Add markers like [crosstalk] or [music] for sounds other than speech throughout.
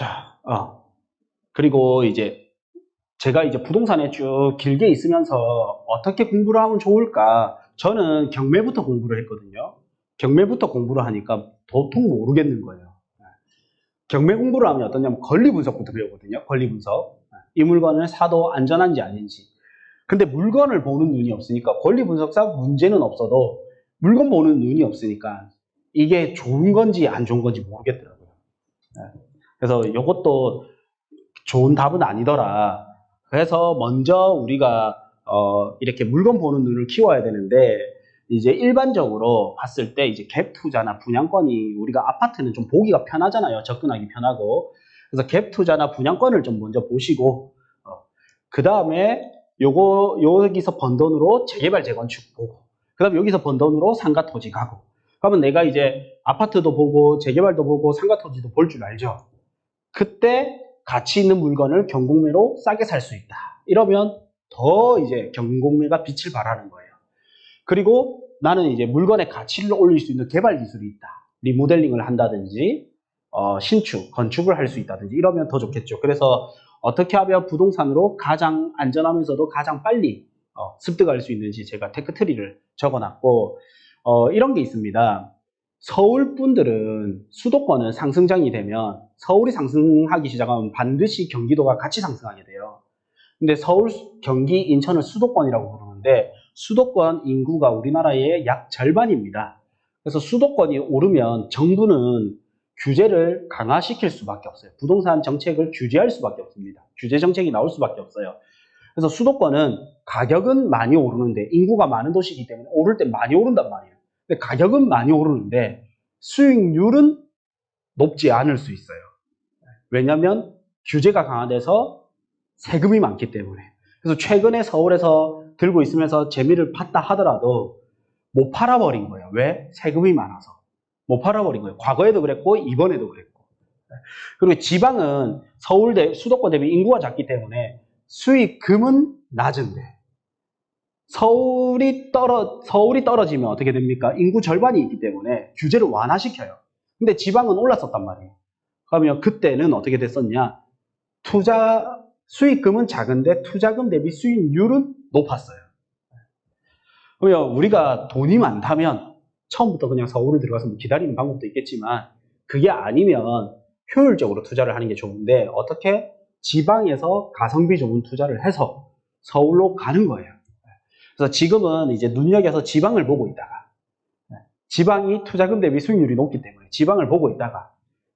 자, 어. 그리고 이제 제가 이제 부동산에 쭉 길게 있으면서 어떻게 공부를 하면 좋을까? 저는 경매부터 공부를 했거든요. 경매부터 공부를 하니까 도통 모르겠는 거예요. 네. 경매 공부를 하면 어떠냐면 권리 분석부터 배우거든요. 권리 분석. 네. 이 물건을 사도 안전한지 아닌지. 근데 물건을 보는 눈이 없으니까 권리 분석상 문제는 없어도 물건 보는 눈이 없으니까 이게 좋은 건지 안 좋은 건지 모르겠더라고요. 네. 그래서 이것도 좋은 답은 아니더라. 그래서 먼저 우리가 어, 이렇게 물건 보는 눈을 키워야 되는데 이제 일반적으로 봤을 때 이제 갭 투자나 분양권이 우리가 아파트는 좀 보기가 편하잖아요. 접근하기 편하고. 그래서 갭 투자나 분양권을 좀 먼저 보시고 어, 그 다음에 요거 여기서 번 돈으로 재개발 재건축 보고 그 다음에 여기서 번 돈으로 상가 토지 가고 그러면 내가 이제 아파트도 보고 재개발도 보고 상가 토지도 볼 줄 알죠. 그때 가치 있는 물건을 경공매로 싸게 살 수 있다. 이러면 더 이제 경공매가 빛을 발하는 거예요. 그리고 나는 이제 물건의 가치를 올릴 수 있는 개발 기술이 있다. 리모델링을 한다든지 어, 신축, 건축을 할 수 있다든지 이러면 더 좋겠죠. 그래서 어떻게 하면 부동산으로 가장 안전하면서도 가장 빨리 어, 습득할 수 있는지 제가 테크트리를 적어놨고 어, 이런 게 있습니다. 서울 분들은 수도권은 상승장이 되면 서울이 상승하기 시작하면 반드시 경기도가 같이 상승하게 돼요. 근데 서울, 경기, 인천을 수도권이라고 부르는데 수도권 인구가 우리나라의 약 절반입니다. 그래서 수도권이 오르면 정부는 규제를 강화시킬 수밖에 없어요. 부동산 정책을 규제할 수밖에 없습니다. 규제 정책이 나올 수밖에 없어요. 그래서 수도권은 가격은 많이 오르는데 인구가 많은 도시이기 때문에 오를 때 많이 오른단 말이에요. 근데 가격은 많이 오르는데 수익률은 높지 않을 수 있어요. 왜냐하면 규제가 강화돼서 세금이 많기 때문에. 그래서 최근에 서울에서 들고 있으면서 재미를 봤다 하더라도 못 팔아버린 거예요. 왜? 세금이 많아서. 못 팔아버린 거예요. 과거에도 그랬고 이번에도 그랬고. 그리고 지방은 서울 대 수도권 대비 인구가 작기 때문에 수익금은 낮은데 서울이 떨어 서울이 떨어지면 어떻게 됩니까? 인구 절반이 있기 때문에 규제를 완화시켜요. 근데 지방은 올랐었단 말이에요. 그러면 그때는 어떻게 됐었냐? 투자 수익금은 작은데 투자금 대비 수익률은 높았어요. 그러면 우리가 돈이 많다면 처음부터 그냥 서울을 들어가서 뭐 기다리는 방법도 있겠지만 그게 아니면 효율적으로 투자를 하는 게 좋은데 어떻게 지방에서 가성비 좋은 투자를 해서 서울로 가는 거예요. 그래서 지금은 이제 눈여겨서 지방을 보고 있다가 지방이 투자금 대비 수익률이 높기 때문에 지방을 보고 있다가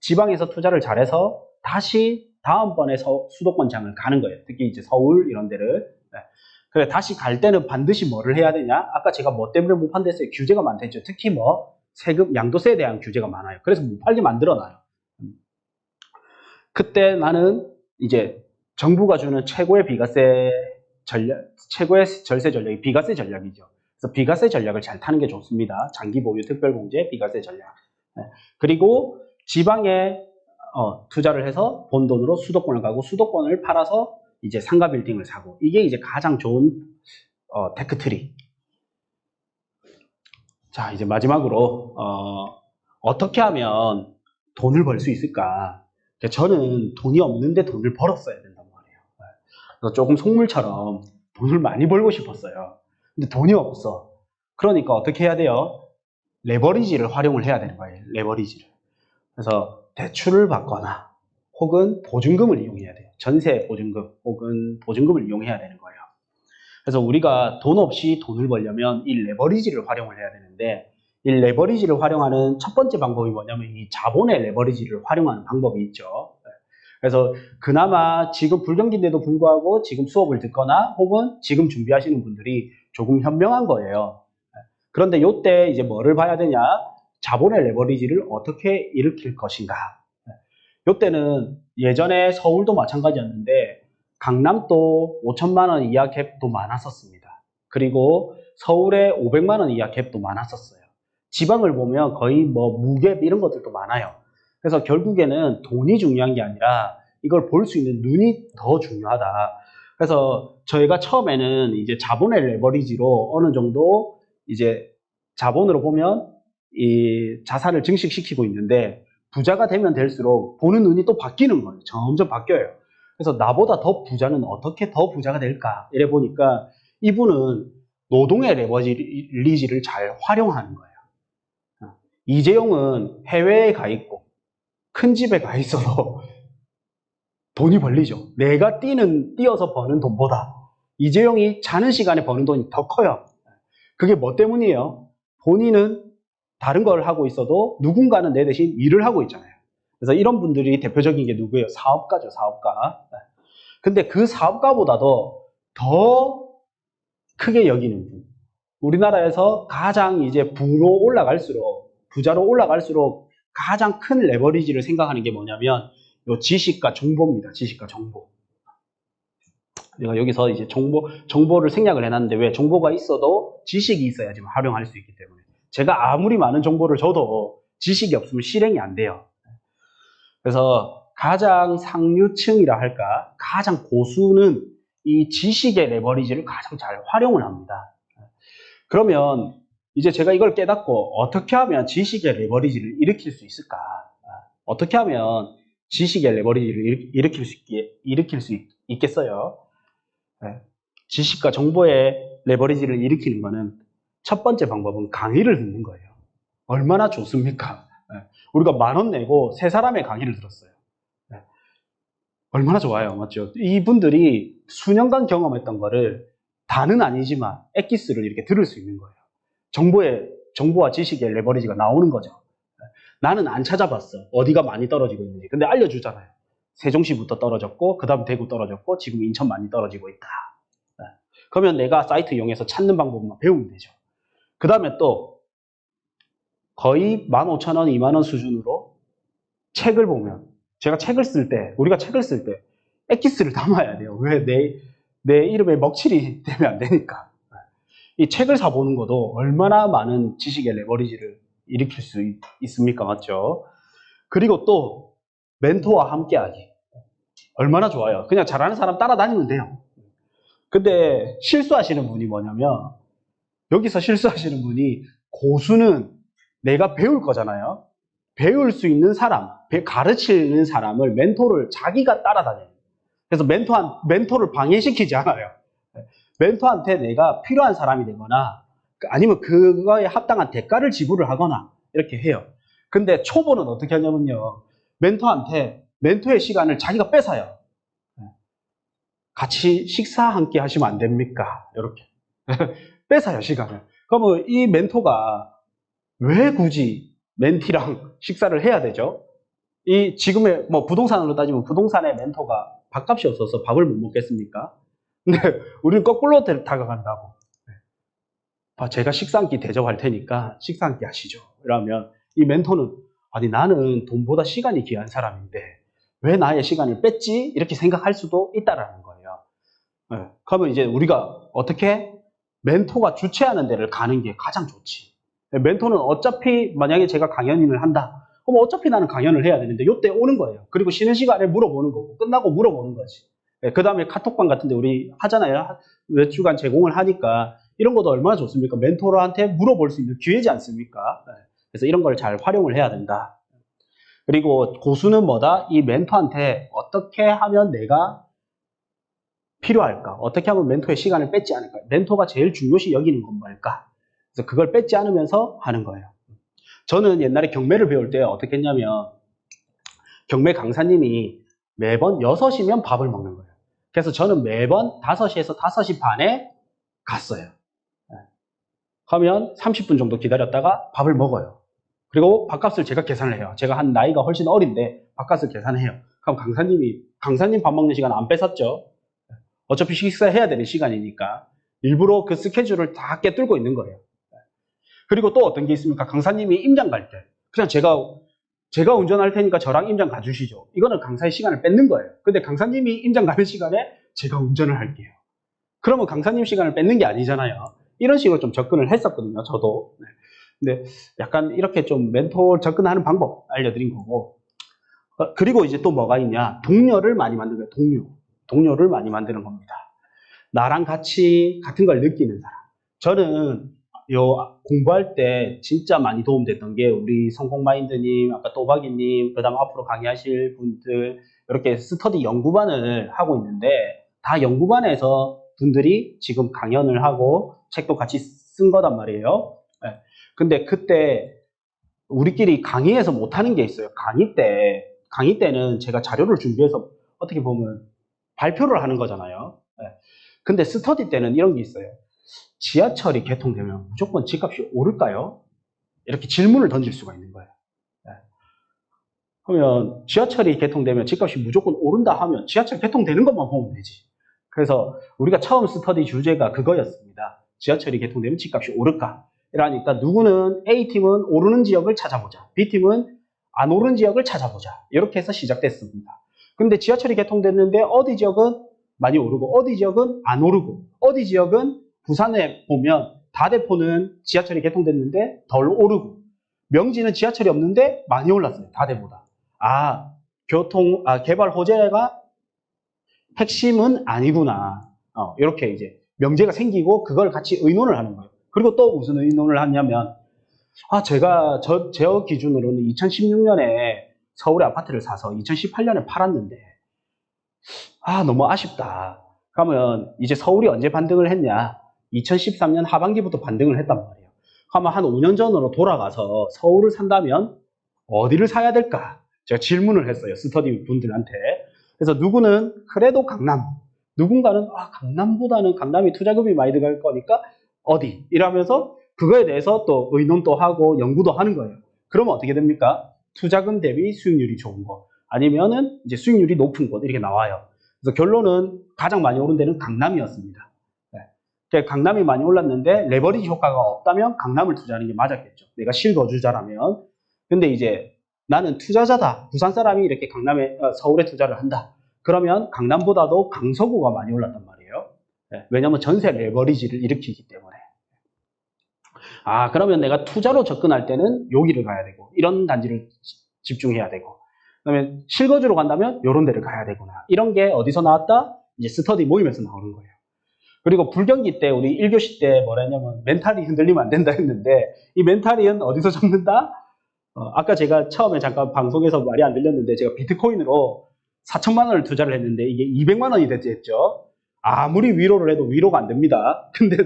지방에서 투자를 잘해서 다시 다음번에 서, 수도권장을 가는 거예요. 특히 이제 서울 이런 데를. 그래 다시 갈 때는 반드시 뭐를 해야 되냐? 아까 제가 뭐 때문에 못 판댔어요. 규제가 많다했죠. 특히 뭐 세금, 양도세에 대한 규제가 많아요. 그래서 못 팔게 만들어놔요. 그때 나는 이제 정부가 주는 최고의 비과세 전략, 최고의 절세 전략이 비과세 전략이죠. 그래서 비과세 전략을 잘 타는 게 좋습니다. 장기 보유 특별공제 비과세 전략. 그리고 지방에 어, 투자를 해서 본 돈으로 수도권을 가고 수도권을 팔아서 이제 상가 빌딩을 사고 이게 이제 가장 좋은 어, 테크트리. 자 이제 마지막으로 어, 떻게 하면 돈을 벌 수 있을까? 저는 돈이 없는데 돈을 벌었어야 말이에요. 그래서 조금 속물처럼 돈을 많이 벌고 싶었어요. 근데 돈이 없어. 그러니까 어떻게 해야 돼요? 레버리지를 활용을 해야 되는 거예요. 레버리지를. 그래서 대출을 받거나 혹은 보증금을 이용해야 돼요. 전세 보증금 혹은 보증금을 이용해야 되는 거예요. 그래서 우리가 돈 없이 돈을 벌려면 이 레버리지를 활용을 해야 되는데 이 레버리지를 활용하는 첫 번째 방법이 뭐냐면 이 자본의 레버리지를 활용하는 방법이 있죠. 그래서 그나마 지금 불경기인데도 불구하고 지금 수업을 듣거나 혹은 지금 준비하시는 분들이 조금 현명한 거예요. 그런데 이때 이제 뭐를 봐야 되냐? 자본의 레버리지를 어떻게 일으킬 것인가. 이때는 예전에 서울도 마찬가지였는데 강남도 5천만 원 이하 갭도 많았었습니다. 그리고 서울에 500만 원 이하 갭도 많았었어요. 지방을 보면 거의 뭐 무갭 이런 것들도 많아요. 그래서 결국에는 돈이 중요한 게 아니라 이걸 볼 수 있는 눈이 더 중요하다. 그래서 저희가 처음에는 이제 자본의 레버리지로 어느 정도 이제 자본으로 보면 이 자산을 증식시키고 있는데 부자가 되면 될수록 보는 눈이 또 바뀌는 거예요. 점점 바뀌어요. 그래서 나보다 더 부자는 어떻게 더 부자가 될까? 이래 보니까 이분은 노동의 레버리지를 잘 활용하는 거예요. 어, 이재용은 해외에 가 있고 큰 집에 가 있어도 돈이 벌리죠. 내가 뛰는 뛰어서 버는 돈보다 이재용이 자는 시간에 버는 돈이 더 커요. 그게 뭐 때문이에요? 본인은 다른 걸 하고 있어도 누군가는 내 대신 일을 하고 있잖아요. 그래서 이런 분들이 대표적인 게 누구예요? 사업가죠, 사업가. 근데 그 사업가보다도 더 크게 여기는 분. 우리나라에서 가장 이제 부로 올라갈수록, 부자로 올라갈수록 가장 큰 레버리지를 생각하는 게 뭐냐면, 요 지식과 정보입니다. 지식과 정보. 내가 여기서 이제 정보, 정보를 생략을 해놨는데 왜 정보가 있어도 지식이 있어야지 활용할 수 있기 때문에. 제가 아무리 많은 정보를 줘도 지식이 없으면 실행이 안 돼요. 그래서 가장 상류층이라 할까, 가장 고수는 이 지식의 레버리지를 가장 잘 활용을 합니다. 그러면 이제 제가 이걸 깨닫고 어떻게 하면 지식의 레버리지를 일으킬 수 있을까? 어떻게 하면 지식의 레버리지를 일으킬 수, 있게, 일으킬 수 있, 겠어요 지식과 정보의 레버리지를 일으키는 것은 첫 번째 방법은 강의를 듣는 거예요. 얼마나 좋습니까? 예. 우리가 만 원 내고 세 사람의 강의를 들었어요. 예. 얼마나 좋아요. 맞죠? 이분들이 수년간 경험했던 거를 다는 아니지만 엑기스를 이렇게 들을 수 있는 거예요. 정보의, 정보와 지식의 레버리지가 나오는 거죠. 예. 나는 안 찾아봤어. 어디가 많이 떨어지고 있는지. 근데 알려주잖아요. 세종시부터 떨어졌고, 그 다음 대구 떨어졌고, 지금 인천 많이 떨어지고 있다. 그러면 내가 사이트 이용해서 찾는 방법만 배우면 되죠. 그 다음에 또 거의 15,000원, 2만원 수준으로 책을 보면 제가 책을 쓸 때, 우리가 책을 쓸 때 엑기스를 담아야 돼요. 왜? 내, 내 이름에 먹칠이 [laughs] 되면 안 되니까. 이 책을 사보는 것도 얼마나 많은 지식의 레버리지를 일으킬 수 있, 있습니까? 맞죠? 그리고 또 멘토와 함께하기. 얼마나 좋아요. 그냥 잘하는 사람 따라다니면 돼요. 근데 실수하시는 분이 뭐냐면 여기서 실수하시는 분이 고수는 내가 배울 거잖아요. 배울 수 있는 사람, 가르치는 사람을 멘토를 자기가 따라다녀요. 그래서 멘토한, 멘토를 방해시키지 않아요. 멘토한테 내가 필요한 사람이 되거나 아니면 그거에 합당한 대가를 지불을 하거나 이렇게 해요. 근데 초보는 어떻게 하냐면요. 멘토한테 멘토의 시간을 자기가 뺏어요. 같이 식사 함께 하시면 안 됩니까? 이렇게. [laughs] 뺏어요, 시간을. 그러면 이 멘토가 왜 굳이 멘티랑 식사를 해야 되죠? 이 지금의 뭐 부동산으로 따지면 부동산의 멘토가 밥값이 없어서 밥을 못 먹겠습니까? 근데 우리는 거꾸로 다가간다고. 아, 제가 끼 대접할 테니까 끼 하시죠. 이러면 이 멘토는 아니 나는 돈보다 시간이 귀한 사람인데 왜 나의 시간을 뺐지? 이렇게 생각할 수도 있다라는 거예요. 네. 그러면 이제 우리가 어떻게 멘토가 주최하는 데를 가는 게 가장 좋지. 멘토는 어차피 만약에 제가 강연인을 한다. 그럼 어차피 나는 강연을 해야 되는데 요때 오는 거예요. 그리고 쉬는 시간에 물어보는 거고 끝나고 물어보는 거지. 그 다음에 카톡방 같은데 우리 하잖아요. 몇 주간 제공을 하니까 이런 것도 얼마나 좋습니까? 멘토한테 물어볼 수 있는 기회지 않습니까? 네. 그래서 이런 걸 잘 활용을 해야 된다. 그리고 고수는 뭐다? 이 멘토한테 어떻게 하면 내가 필요할까? 어떻게 하면 멘토의 시간을 뺏지 않을까? 멘토가 제일 중요시 여기는 건 뭘까? 그래서 그걸 뺏지 않으면서 하는 거예요. 저는 옛날에 경매를 배울 때 어떻게 했냐면 경매 강사님이 매번 6시면 밥을 먹는 거예요. 그래서 저는 매번 5시에서 5시 반에 갔어요. 하면 30분 정도 기다렸다가 밥을 먹어요. 그리고 밥값을 제가 계산을 해요. 제가 한 나이가 훨씬 어린데 밥값을 계산해요. 그럼 강사님이 강사님 밥 먹는 시간 안 뺏었죠? 어차피 식사해야 되는 시간이니까 일부러 그 스케줄을 다 깨뚫고 있는 거예요. 그리고 또 어떤 게 있습니까? 강사님이 임장 갈 때 그냥 제가 제가 운전할 테니까 저랑 임장 가주시죠. 이거는 강사의 시간을 뺏는 거예요. 근데 강사님이 임장 가는 시간에 제가 운전을 할게요. 그러면 강사님 시간을 뺏는 게 아니잖아요. 이런 식으로 좀 접근을 했었거든요. 저도. 네. 근데 약간 이렇게 좀 멘토 접근하는 방법 알려드린 거고. 어, 그리고 이제 또 뭐가 있냐. 동료를 많이 만드는 거예요. 동료. 동료를 많이 만드는 겁니다. 나랑 같이 같은 걸 느끼는 사람. 저는 요 공부할 때 진짜 많이 도움됐던 게 우리 성공 마인드님, 아까 또박이님, 그다음 앞으로 강의하실 분들 이렇게 스터디 연구반을 하고 있는데 다 연구반에서 분들이 지금 강연을 하고 책도 같이 쓴 거단 말이에요. 예. 근데 그때 우리끼리 강의에서 못하는 게 있어요. 강의 때 강의 때는 제가 자료를 준비해서 어떻게 보면 발표를 하는 거잖아요. 예. 근데 스터디 때는 이런 게 있어요. 지하철이 개통되면 무조건 집값이 오를까요? 이렇게 질문을 던질 수가 있는 거예요. 예. 그러면 지하철이 개통되면 집값이 무조건 오른다 하면 지하철 개통되는 것만 보면 되지. 그래서 우리가 처음 스터디 주제가 그거였습니다. 지하철이 개통되면 집값이 오를까? 이러니까 누구는 A팀은 오르는 지역을 찾아보자. B팀은 안 오른 지역을 찾아보자. 이렇게 해서 시작됐습니다. 근데 지하철이 개통됐는데 어디 지역은 많이 오르고 어디 지역은 안 오르고 어디 지역은 부산에 보면 다대포는 지하철이 개통됐는데 덜 오르고 명지는 지하철이 없는데 많이 올랐어요. 다대보다. 아, 교통, 아, 개발 호재가 핵심은 아니구나. 어, 이렇게 이제 명제가 생기고 그걸 같이 의논을 하는 거예요. 그리고 또 무슨 의논을 하냐면 아, 제가 저, 제 기준으로는 2016년에 서울에 아파트를 사서 2018년에 팔았는데 아, 너무 아쉽다. 그러면 이제 서울이 언제 반등을 했냐? 2013년 하반기부터 반등을 했단 말이에요. 그러면 한 5년 전으로 돌아가서 서울을 산다면 어디를 사야 될까? 제가 질문을 했어요. 스터디 분들한테. 그래서 누구는 그래도 강남, 누군가는 아, 강남보다는 강남이 투자금이 많이 들어갈 거니까 어디? 이러면서 그거에 대해서 또 의논도 하고 연구도 하는 거예요. 그러면 어떻게 됩니까? 투자금 대비 수익률이 좋은 거. 아니면은 이제 수익률이 높은 곳 이렇게 나와요. 그래서 결론은 가장 많이 오른 데는 강남이었습니다. 강남이 많이 올랐는데 레버리지 효과가 없다면 강남을 투자하는 게 맞았겠죠. 내가 실거주자라면. 근데 이제 나는 투자자다. 부산 사람이 이렇게 강남에 어, 서울에 투자를 한다. 그러면 강남보다도 강서구가 많이 올랐단 말이에요. 네. 왜냐하면 전세 레버리지를 일으키기 때문에. 아 그러면 내가 투자로 접근할 때는 여기를 가야 되고 이런 단지를 집중해야 되고 그러면 실거주로 간다면 이런 데를 가야 되구나. 이런 게 어디서 나왔다? 이제 스터디 모임에서 나오는 거예요. 그리고 불경기 때 우리 1교시 때 뭐라 했냐면 멘탈이 흔들리면 안 된다 했는데 이 멘탈은 어디서 잡는다? 어, 아까 제가 처음에 잠깐 방송에서 말이 안 들렸는데 제가 비트코인으로 4천만 원을 투자를 했는데 이게 200만 원이 됐죠. 아무리 위로를 해도 위로가 안 됩니다. [laughs] 근데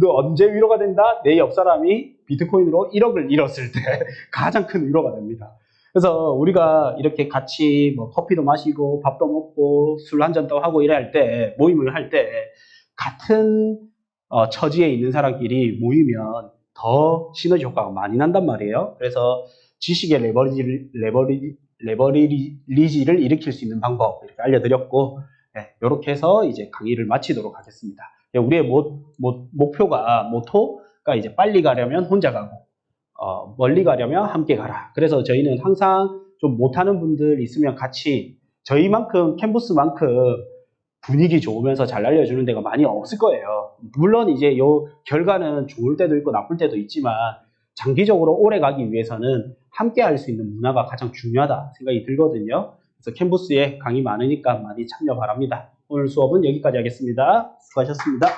너 언제 위로가 된다? 내 옆 사람이 비트코인으로 1억을 잃었을 때 [laughs] 가장 큰 위로가 됩니다. 그래서 우리가 이렇게 같이 뭐 커피도 마시고 밥도 먹고 술 한 잔도 하고 이래 할 때 모임을 할 때 같은 어, 처지에 있는 사람끼리 모이면 더 시너지 효과가 많이 난단 말이에요. 그래서 지식의 레버리지, 레버리, 레버리지를 일으킬 수 있는 방법 이렇게 알려드렸고 네, 이렇게 해서 이제 강의를 마치도록 하겠습니다. 네, 우리의 모, 모, 목표가 모토가 이제 빨리 가려면 혼자 가고 어, 멀리 가려면 함께 가라. 그래서 저희는 항상 좀 못하는 분들 있으면 같이 저희만큼 캔버스만큼 분위기 좋으면서 잘 알려주는 데가 많이 없을 거예요. 물론 이제 요 결과는 좋을 때도 있고 나쁠 때도 있지만 장기적으로 오래 가기 위해서는 함께 할 수 있는 문화가 가장 중요하다 생각이 들거든요. 그래서 캔버스에 강의 많으니까 많이 참여 바랍니다. 오늘 수업은 여기까지 하겠습니다. 수고하셨습니다.